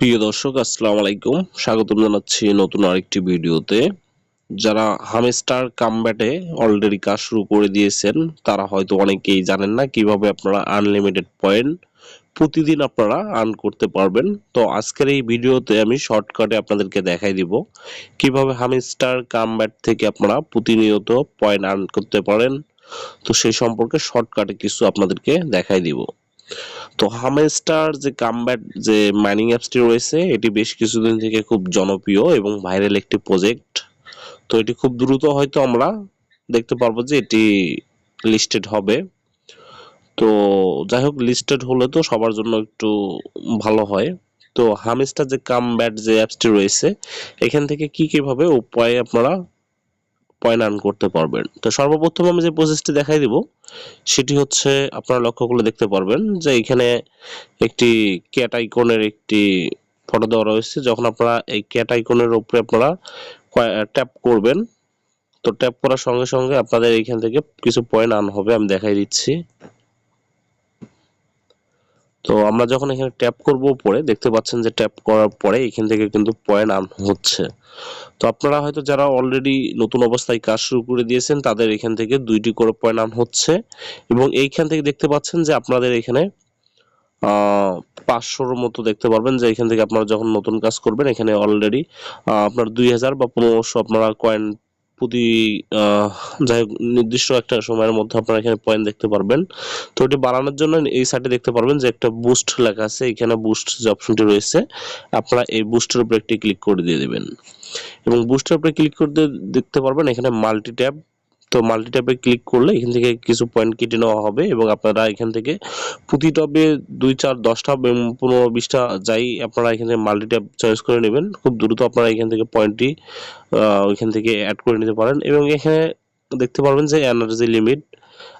প্রিয় দর্শক, আসসালামু আলাইকুম। স্বাগতম জানাচ্ছি নতুন আরেকটি ভিডিওতে। যারা হামেস্টার কামব্যাটে অলরেডি কাজ শুরু করে দিয়েছেন, তারা হয়তো অনেকেই জানেন না কীভাবে আপনারা আনলিমিটেড পয়েন্ট প্রতিদিন আপনারা আর্ন করতে পারবেন। তো আজকের এই ভিডিওতে আমি শর্টকাটে আপনাদেরকে দেখাই দিব কীভাবে হামেস্টার কামব্যাট থেকে আপনারা প্রতিনিয়ত পয়েন্ট আর্ন করতে পারেন। তো সেই সম্পর্কে শর্টকাটে কিছু আপনাদেরকে দেখাই দিব। তো হামেস্টার যে কামব্যাট যে মাইনিং অ্যাপসটি রয়েছে, এটি বেশ কিছুদিন থেকে খুব জনপ্রিয় এবং ভাইরাল একটি প্রজেক্ট তো এটি খুব দ্রুত হয়তো আমরা দেখতে পারব যে এটি লিস্টেড হবে। তো যাই হোক লিস্টেড হলে তো সবার জন্য একটু ভালো হয়। তো হামেস্টার যে কামব্যাট যে অ্যাপসটি রয়েছে, এখান থেকে কি কীভাবে উপায়ে আপনারা পয়েন্ট আর্ন করতে পারবেন। তো সর্বপ্রথম আমি যে প্রসেসটি দেখাই দিব, সেটি হচ্ছে আপনারা লক্ষ্য করলে দেখতে পারবেন যে এখানে একটি ক্যাট আইকনের একটি ফটো দেওয়া রয়েছে। যখন আপনারা এই ক্যাট আইকনের উপরে আপনারা ট্যাপ করবেন, তো ট্যাপ করার সঙ্গে সঙ্গে আপনাদের এইখান থেকে কিছু পয়েন্ট আন হবে, আমি দেখাই দিচ্ছি। তো আমরা যখন এখানে ট্যাপ করব উপরে, দেখতে পাচ্ছেন যে ট্যাপ করার পরে এখান থেকে কিন্তু পয়েন্ট আন হচ্ছে। তো আপনারা হয়তো যারা অলরেডি নতুন অবস্থায় কাজ শুরু করে দিয়েছেন, তাদের এখান থেকে দুইটি করে পয়েন্ট আন হচ্ছে। এবং এইখান থেকে দেখতে পাচ্ছেন যে আপনাদের এখানে পাঁচশোর মতো দেখতে পারবেন যে এখান থেকে আপনারা যখন নতুন কাজ করবেন, এখানে অলরেডি আপনার দুই হাজার বা পনেরোশো আপনারা কয়েন প্রতি যাই নির্দিষ্ট একটা সময়ের মধ্যে আপনারা এখানে পয়েন্ট দেখতে পারবেন। তো এটি বাড়ানোর জন্য এই সাইটে দেখতে পারবেন যে একটা বুস্ট লেখা আছে। এখানে বুস্ট যে অপশনটি রয়েছে, আপনারা এই বুস্টের উপরে একটি ক্লিক করে দিয়ে দেবেন। এবং বুস্টের উপরে ক্লিক করে দেখতে পারবেন এখানে মাল্টি ট্যাব তো মাল্টি ট্যাবে ক্লিক করলে এখান থেকে কিছু পয়েন্ট কেটে নেওয়া হবে এবং আপনারা এখান থেকে প্রতি টবে দুই চার দশটা পনেরো বিশটা যাই আপনারা এখান মাল্টি ট্যাব চয়েস করে নেবেন। খুব দ্রুত আপনারা এখান থেকে পয়েন্টটি ওইখান থেকে অ্যাড করে নিতে পারেন এবং এখানে দেখতে পারবেন যে এনার্জি লিমিট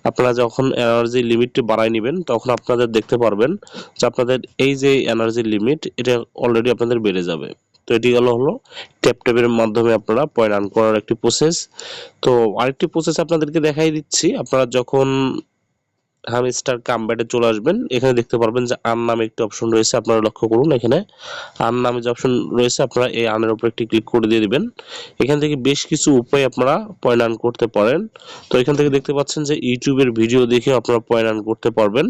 আপনারা যখন এনার্জি লিমিটটি বাড়াই নেবেন, তখন আপনাদের দেখতে পারবেন যে আপনাদের এই যে এনার্জি লিমিট এটা অলরেডি আপনাদের বেড়ে যাবে। তো এটি গেল হলো ট্যাপ ট্যাপের মাধ্যমে আপনারা পয়েন্ট আর্ন করার একটি প্রসেস তো আরেকটি প্রসেস আপনাদেরকে দেখাই দিচ্ছি। আপনারা যখন হামস্টার কামব্যাটে চলে আসবেন। এখানে দেখতে পারবেন যে আন নামে একটি অপশন রয়েছে, আপনারা লক্ষ্য করুন এখানে। আন নামে যে অপশন রয়েছে, আপনারা এই আনের উপর একটি ক্লিক করে দিয়ে দিবেন। এখান থেকে বেশ কিছু উপায় আপনারা পয়েন্ট আর্ন করতে পারেন। তো এখান থেকে দেখতে পাচ্ছেন যে ইউটিউবের ভিডিও দেখে আপনারা পয়েন্ট আর্ন করতে পারবেন।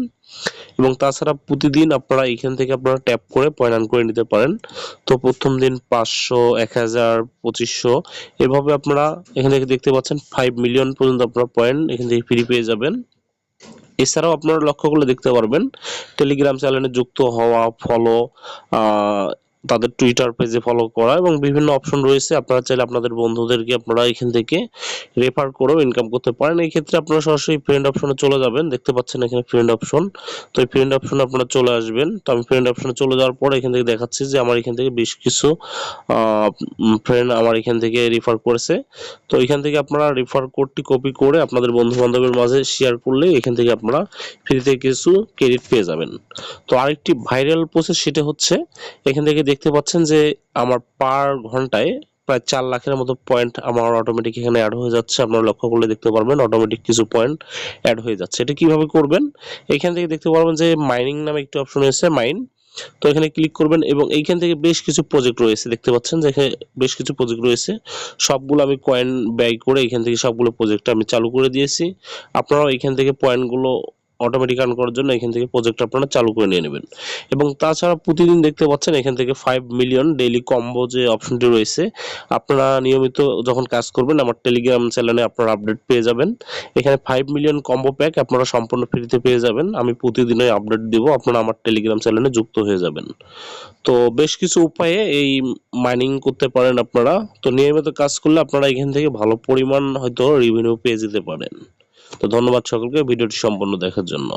এবং তাছাড়া প্রতিদিন আপনারা এখান থেকে আপনারা ট্যাপ করে পয়েন্ট আর্ন করে নিতে পারেন। তো প্রথম দিন পাঁচশো, এক হাজার, পঁচিশশো, এভাবে আপনারা এখান থেকে দেখতে পাচ্ছেন ফাইভ মিলিয়ন পর্যন্ত আপনারা পয়েন্ট এখান থেকে ফ্রি পেয়ে যাবেন। এছাড়াও আপনারা লক্ষ্য করলে দেখতে পারবেন টেলিগ্রাম চ্যানেলে যুক্ত হওয়া ফলো তাদের টুইটার পেজে ফলো করা এবং বিভিন্ন অপশন রয়েছে। আপনারা চাইলে আপনাদের বন্ধুদেরকে আপনারা এখান থেকে রেফার করেও ইনকাম করতে পারেন। এই ক্ষেত্রে আপনারা সরাসরি ফ্রেন্ড অপশনে চলে যাবেন। দেখতে পাচ্ছেন এখানে ফ্রেন্ড অপশন তো এই ফ্রেন্ড অপশনে আপনারা চলে আসবেন। তো আমি ফ্রেন্ড অপশনে চলে যাওয়ার পর এখান থেকে দেখাচ্ছি যে আমার এখান থেকে বেশ কিছু ফ্রেন্ড আমার এখান থেকে রেফার করেছে। তো এখান থেকে আপনারা রেফার কোডটি কপি করে আপনাদের বন্ধু বান্ধবের মাঝে শেয়ার করলে এখান থেকে আপনারা ফ্রিতে কিছু ক্রেডিট পেয়ে যাবেন। তো আরেকটি ভাইরাল প্রসেস সেটা হচ্ছে, এখান থেকে দেখতে পাচ্ছেন যে আমার পার ঘন্টায় প্রায় চার লাখের মতো পয়েন্ট আমার অটোমেটিক এখানে অ্যাড হয়ে যাচ্ছে। আপনারা লক্ষ্য করলে দেখতে পারবেন অটোমেটিক কিছু পয়েন্ট অ্যাড হয়ে যাচ্ছে। এটা কীভাবে করবেন? এখান থেকে দেখতে পারবেন যে মাইনিং নামে একটি অপশন রয়েছে মাইন তো এখানে ক্লিক করবেন এবং এইখান থেকে বেশ কিছু প্রজেক্ট রয়েছে। দেখতে পাচ্ছেন যে এখানে বেশ কিছু প্রজেক্ট রয়েছে। সবগুলো আমি কয়েন ব্যয় করে এখান থেকে সবগুলো প্রজেক্ট আমি চালু করে দিয়েছি। আপনারাও এখান থেকে পয়েন্টগুলো অটোমেটিক আর্ন করার জন্য এখান থেকে প্রজেক্ট আপনারা চালু করে নিয়ে নেবেন। এবং তাছাড়া প্রতিদিন দেখতে পাচ্ছেন এখান থেকে ফাইভ মিলিয়ন ডেইলি কম্বো যে অপশনটি রয়েছে, আপনারা নিয়মিত যখন কাজ করবেন, আমার টেলিগ্রাম চ্যানেলে আপনারা আপডেট পেয়ে যাবেন। এখানে ফাইভ মিলিয়ন কম্বো প্যাক আপনারা সম্পূর্ণ ফ্রিতে পেয়ে যাবেন। আমি প্রতিদিনই আপডেট দিব, আপনারা আমার টেলিগ্রাম চ্যানেলে যুক্ত হয়ে যাবেন। তো বেশ কিছু উপায়ে এই মাইনিং করতে পারেন আপনারা। তো নিয়মিত কাজ করলে আপনারা এখান থেকে ভালো পরিমাণ হয়তো রিভিনিউ পেয়ে যেতে পারেন। তো ধন্যবাদ সকলকে ভিডিওটি সম্পূর্ণ দেখার জন্য।